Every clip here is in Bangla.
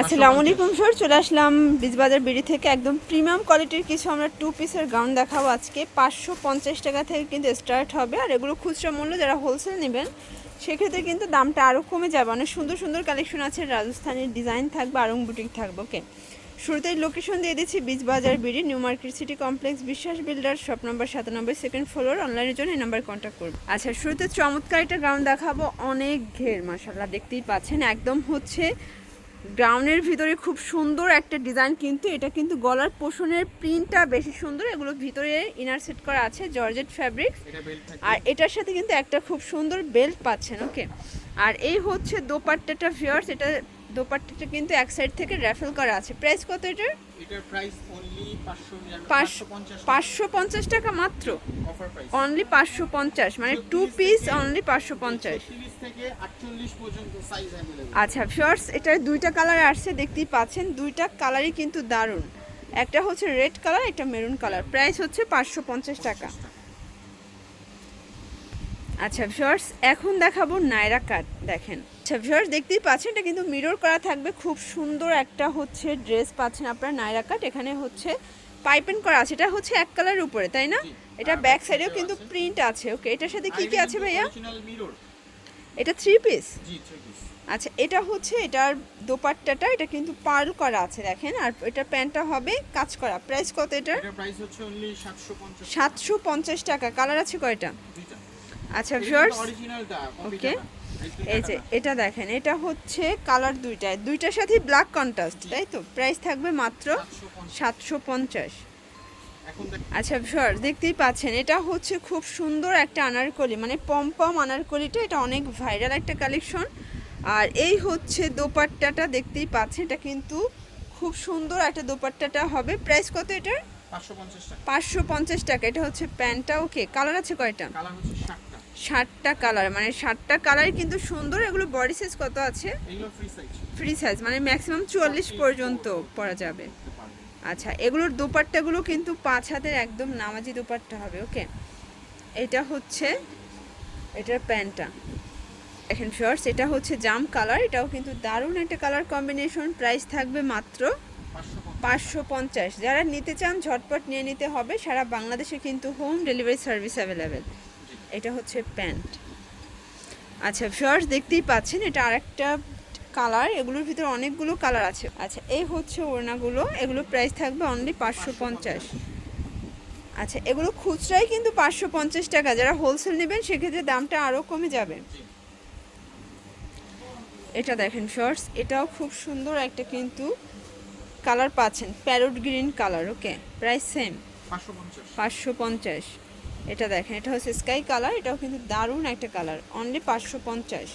আসসালামু আলাইকুম স্যার চলে আসলাম বীজবাজার বিড়ি থেকে। একদম প্রিমিয়াম কোয়ালিটির কিছু আমরা টু পিসের গাউন দেখাবো আজকে। পাঁচশো পঞ্চাশ টাকা থেকে কিন্তু স্টার্ট হবে। আর এগুলো খুচরা মূল্য যারা হোলসেল নেবেন সেক্ষেত্রে কিন্তু দামটা আরও কমে যাবে। অনেক সুন্দর সুন্দর কালেকশন আছে। রাজস্থানের ডিজাইন থাকবে আরং বুটিক থাকবে ওকে শুরুতেই লোকেশন দিয়ে দিচ্ছি বীজবাজার বিড়ি new market city complex Biswas builder shop number সাতানব্বই সেকেন্ড ফ্লোর অনলাইনের জন্য এই নাম্বার কন্ট্যাক্ট করবে আচ্ছা শুরুতে চমৎকার একটা গ্রাউন্ড দেখাবো। অনেক ঘের মাসাল্লাহ দেখতেই পাচ্ছেন। একদম হচ্ছে গ্রাউন্ডের ভিতরে খুব সুন্দর একটা ডিজাইন কিন্তু এটা কিন্তু গলার পোষণের প্রিন্টটা বেশি সুন্দর। এগুলো ভিতরে ইনার সেট করা আছে জর্জেট ফ্যাব্রিক্স থাকে। আর এটার সাথে কিন্তু একটা খুব সুন্দর বেল্ট পাচ্ছেন ওকে আর এই হচ্ছে দোপাট্টাটা ফিয়ার্স এটা দোপাট্টাটা কিন্তু এক সাইড থেকে র্যাফেল করা আছে। প্রাইস কত এটার? এটার প্রাইস অনলি 500 পাঁচশো 550 পঞ্চাশ টাকা মাত্র? অনলি পাঁচশো পঞ্চাশ মানে টু পিস অনলি পাঁচশো পঞ্চাশ। 30 থেকে 48 পর্যন্ত সাইজ अवेलेबल আচ্ছা ফিয়ার্স এটার দুইটা কালার আসছে দেখতেই পাচ্ছেন দুইটা কালারই কিন্তু দারুণ একটা হচ্ছে রেড কালার একটা মেরুন কালার প্রাইস হচ্ছে পাঁচশো পঞ্চাশ টাকা আচ্ছা ভিউয়ার্স এখন দেখাবো নায়রা কাট দেখেন আচ্ছা ভিউয়ার্স দেখতেই পাচ্ছেন এটা কিন্তু মিরর করা থাকবে খুব সুন্দর একটা হচ্ছে ড্রেস পাচ্ছেন আপনার নায়রা কাট এখানে হচ্ছে পাইপেন করা আছে এটা হচ্ছে এক কালারের উপরে তাই না জি। এটা আর ব্যাক back সাইডেও side-এও কিন্তু আছে। প্রিন্ট আছে ওকে এটার সাথে কি কি আছে ভাইয়া অরিজিনাল মিরর এটা থ্রি পিস জি 3 পিস আচ্ছা এটা হচ্ছে এটার দোপাট্টাটা এটা কিন্তু পার্ল করা আছে দেখেন। আর এটার প্যান্টটা হবে কাজ করা। প্রাইস কত এটার? এটার প্রাইস হচ্ছে অনলি 750 সাতশো পঞ্চাশ টাকা। কালার আছে কয়টা? দুইটা। আচ্ছা ভিউয়ার্স অরিজিনালটা Okay. এই যে এটা দেখেন এটা হচ্ছে কালার দুইটা দুইটার সাথে ব্ল্যাক কন্ট্রাস্ট তাই তো? প্রাইস থাকবে মাত্র 750 সাতশো পঞ্চাশ। আচ্ছা ভিউয়ার দেখতেই পাচ্ছেন এটা হচ্ছে খুব সুন্দর একটা আনারকলি মানে পম্পম আনারকলিটা এটা অনেক ভাইরাল একটা কালেকশন। আর এই হচ্ছে দোপাট্টাটা দেখতেই পাচ্ছেন এটা কিন্তু খুব সুন্দর একটা দোপাট্টাটা হবে। প্রাইস কত এটার? পাঁচশো পঞ্চাশ টাকা। এটা হচ্ছে প্যান্টটা ওকে কালার আছে কয়টা? কালার হচ্ছে 60টা ষাটটা কালার মানে ষাটটা কালার কিন্তু সুন্দর এগুলো বডি সাইজ কত আছে? ফ্রি সাইজ ফ্রি সাইজ মানে ম্যাক্সিমাম চুয়াল্লিশ পর্যন্ত পরা যাবে। আচ্ছা এগুলোর দোপাট্টাগুলো কিন্তু পাঁচ হাতের একদম নামাজি দোপাট্টা হবে, ওকে? এটা হচ্ছে, এটার প্যান্টটা। এখন শর্টস এটা হচ্ছে জাম কালার, এটাও কিন্তু দারুণ একটা কালার কম্বিনেশন প্রাইস থাকবে মাত্র পাঁচশো পঞ্চাশ। যারা নিতে চান, ঝটপট নিয়ে নিতে হবে, সারা বাংলাদেশে কিন্তু হোম ডেলিভারি সার্ভিস অ্যাভেলেবেল এটা হচ্ছে প্যান্ট। আচ্ছা শর্টস দেখতেই পাচ্ছেন, এটা আরেকটা কালার এগুলোর ভিতরে অনেকগুলো কালার আছে। আচ্ছা এই হচ্ছে ওড়নাগুলো এগুলো প্রাইস থাকবে অনলি পাঁচশো পঞ্চাশ। আচ্ছা এগুলো খুচরাই কিন্তু পাঁচশো পঞ্চাশ টাকা। যারা হোলসেল নেবেন সেক্ষেত্রে দামটা আরও কমে যাবে। এটা দেখেন শর্টস এটাও খুব সুন্দর একটা কিন্তু কালার পাচ্ছেন। Parrot green colour okay price same পাঁচশো পঞ্চাশ। এটা দেখেন এটা হচ্ছে স্কাই কালার এটাও কিন্তু দারুণ একটা কালার অনলি পাঁচশো পঞ্চাশ।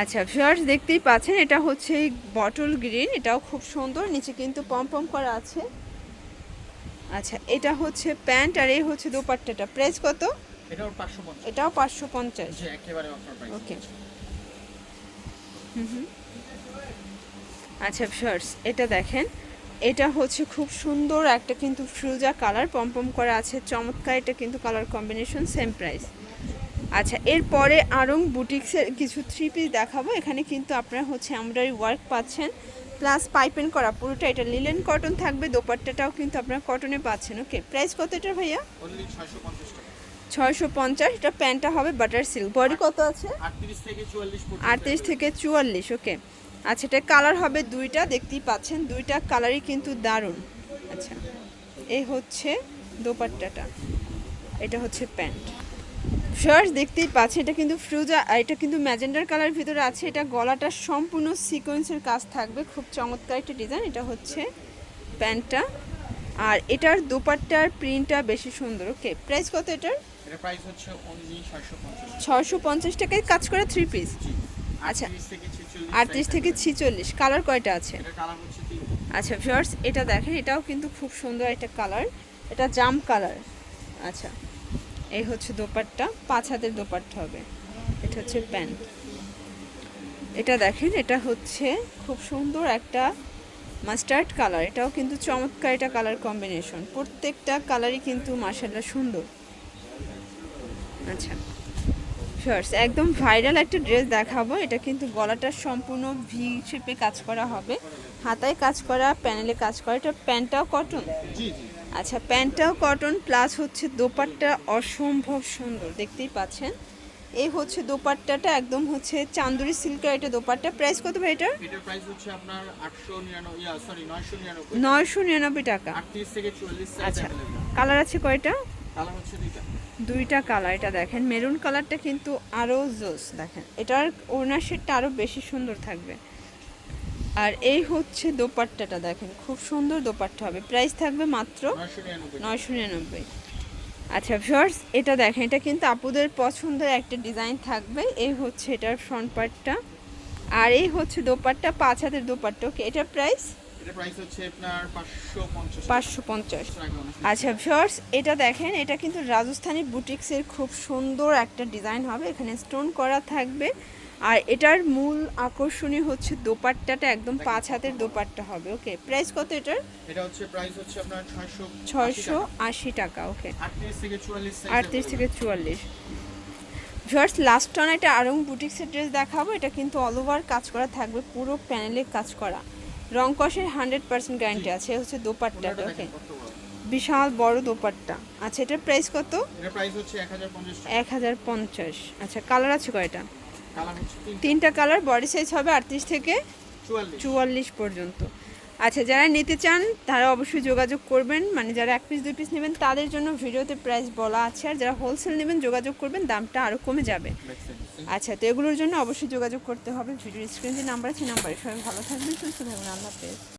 আচ্ছা ফিয়ার্স দেখতেই পাচ্ছেন এটা হচ্ছে বটল গ্রিন এটাও খুব সুন্দর নিচে কিন্তু পম পম করা আছে। আচ্ছা এটা হচ্ছে প্যান্ট আর এই হচ্ছে দোপাট্টাটা। প্রাইস কত? এটাও 550 এটাও পাঁচশো পঞ্চাশ। জি একেবারে অফার প্রাইস ওকে আচ্ছা ফার্স এটা দেখেন। এটা হচ্ছে খুব সুন্দর একটা কিন্তু ফ্রুজা কালার পম্পম করা আছে। চমৎকার এটা কিন্তু কালার কম্বিনেশন সেম প্রাইস আচ্ছা এরপরে আরং বুটিক্সের কিছু থ্রি পিস দেখাবো। এখানে কিন্তু আপনারা হচ্ছে এমব্রয়ডারি ওয়ার্ক পাচ্ছেন প্লাস পাইপেন করা পুরোটা এটা লিলেন কটন থাকবে দোপাট্টাটাও কিন্তু আপনারা কটনে পাচ্ছেন ওকে প্রাইস কত এটার ভাইয়া? অনলি 650 টাকা। ছয়শো পঞ্চাশ এটা প্যান্টটা হবে বাটার সিল্ক বডি কত আছে? 38 থেকে 44 পর্যন্ত। আটত্রিশ থেকে চুয়াল্লিশ ওকে আচ্ছা এটা কালার হবে দুইটা দেখতেই পাচ্ছেন দুইটা কালারই কিন্তু দারুণ। আচ্ছা এই হচ্ছে দোপাট্টাটা এটা হচ্ছে প্যান্ট। শার্ট দেখতেই পাচ্ছেন এটা কিন্তু ফ্রুজা এটা কিন্তু ম্যাজেন্ডার কালার ভিতরে আছে। এটা গলাটা সম্পূর্ণ সিকোয়েন্সের কাজ থাকবে। খুব চমৎকার একটা ডিজাইন এটা হচ্ছে প্যান্টটা। আর এটার দোপাট্টার প্রিন্টটা বেশি সুন্দর ওকে প্রাইস কত এটার? এটা প্রাইস হচ্ছে অনলি 650 ছয়শো পঞ্চাশ টাকায় কাজ করে থ্রি পিস আচ্ছা। 38 থেকে 46 আটত্রিশ থেকে ছিচল্লিশ কালার কয়টা আছে? আচ্ছা ভিউয়ার্স এটা দেখেন এটাও কিন্তু খুব সুন্দর একটা কালার এটা জাম কালার আচ্ছা। এই হচ্ছে দোপাট্টা, পাঁচ হাতের দোপাট্টা হবে। এটা হচ্ছে প্যান্ট। এটা দেখেন, এটা হচ্ছে খুব সুন্দর একটা মাস্টার্ড কালার। এটাও কিন্তু চমৎকার এটা কালার কম্বিনেশন। প্রত্যেকটা কালারই কিন্তু মার্শাল্লাহ সুন্দর। আচ্ছা ভিউয়ার্স একদম ভাইরাল একটা ড্রেস দেখাবো। এটা কিন্তু গলাটা সম্পূর্ণ ভি শেপে কাজ করা হবে। হাতায় কাজ করা প্যানেলে কাজ করা। এটা প্যান্টটাও কটন আচ্ছা প্যান্টটাও কটন প্লাস হচ্ছে দোপাট্টা অসম্ভব সুন্দর দেখতেই পাচ্ছেন। এই হচ্ছে দোপাট্টাটা একদম হচ্ছে চান্দুরি সিল্কের একটা দোপাট্টা। প্রাইস কত ভাই এটার? এটার প্রাইস হচ্ছে আপনার আটশো নিরানব্বই ইয়া সরি নয়শো নিরানব্বই নয়শো নিরানব্বই টাকা। আটত্রিশ থেকে চুয়াল্লিশ সাইজ আচ্ছা কালার আছে কয়টা? কালার হচ্ছে দুইটা। দুইটা কালার এটা দেখেন। মেরুন কালারটা কিন্তু আরও জোস দেখেন। এটার ওনার শেডটা আরও বেশি সুন্দর থাকবে। আর এই হচ্ছে দোপাট্টাটা দেখেন খুব সুন্দর দোপাট্টা হবে। প্রাইস থাকবে মাত্র নয়শো নিরানব্বই। আচ্ছা ভিউয়ার্স এটা দেখেন এটা কিন্তু আপুদের পছন্দের একটা ডিজাইন থাকবে। এই হচ্ছে এটার ফ্রন্ট পার্টটা আর এই হচ্ছে দোপাট্টা পাঁচ হাতের দোপাট্টা ওকে এটার প্রাইস পাঁচশো পঞ্চাশ আচ্ছা ভিউয়ার্স এটা দেখেন এটা কিন্তু রাজস্থানি বুটিক্সের খুব সুন্দর একটা ডিজাইন হবে। এখানে স্টোন করা থাকবে। আর এটার মূল আকর্ষণীয় হচ্ছে দোপাট্টাটা একদম পাঁচ হাতের দোপাট্টা হবে ওকে? প্রাইস কত এটার? এটা হচ্ছে প্রাইস হচ্ছে আপনার ছয়শো ছয়শো আশি টাকা। ওকে। আটত্রিশ থেকে চুয়াল্লিশ সাইজ আটত্রিশ থেকে চুয়াল্লিশ। ভিউয়ার্স লাস্ট অন এটা আরং বুটিক্সের ড্রেস দেখাবো এটা কিন্তু অল ওভার কাজ করা থাকবে পুরো প্যানেলে কাজ করা। রং কষের হান্ড্রেড পার্সেন্ট গ্যারান্টি আছে হচ্ছে দোপাট্টাটা ওকে? বিশাল বড় দোপাট্টা। আচ্ছা এটার প্রাইস কত? এটার প্রাইস হচ্ছে এক হাজার পঞ্চাশ টাকা। এক হাজার পঞ্চাশ। আচ্ছা কালার আছে কয়টা? তিনটা কালার বডি সাইজ হবে আটত্রিশ থেকে চুয়াল্লিশ। চুয়াল্লিশ পর্যন্ত। আচ্ছা যারা নিতে চান তারা অবশ্যই যোগাযোগ করবেন। মানে যারা এক পিস দুই পিস নেবেন তাদের জন্য ভিডিওতে প্রাইস বলা আছে। আর যারা হোলসেল নেবেন যোগাযোগ করবেন দামটা আরও কমে যাবে। আচ্ছা তো এগুলোর জন্য অবশ্যই যোগাযোগ করতে হবে। ভিডিওর স্ক্রিন যে নাম্বার আছে নাম্বারে সবাই ভালো থাকবেন সুস্থ থাকবেন। আল্লাহ হাফেজ।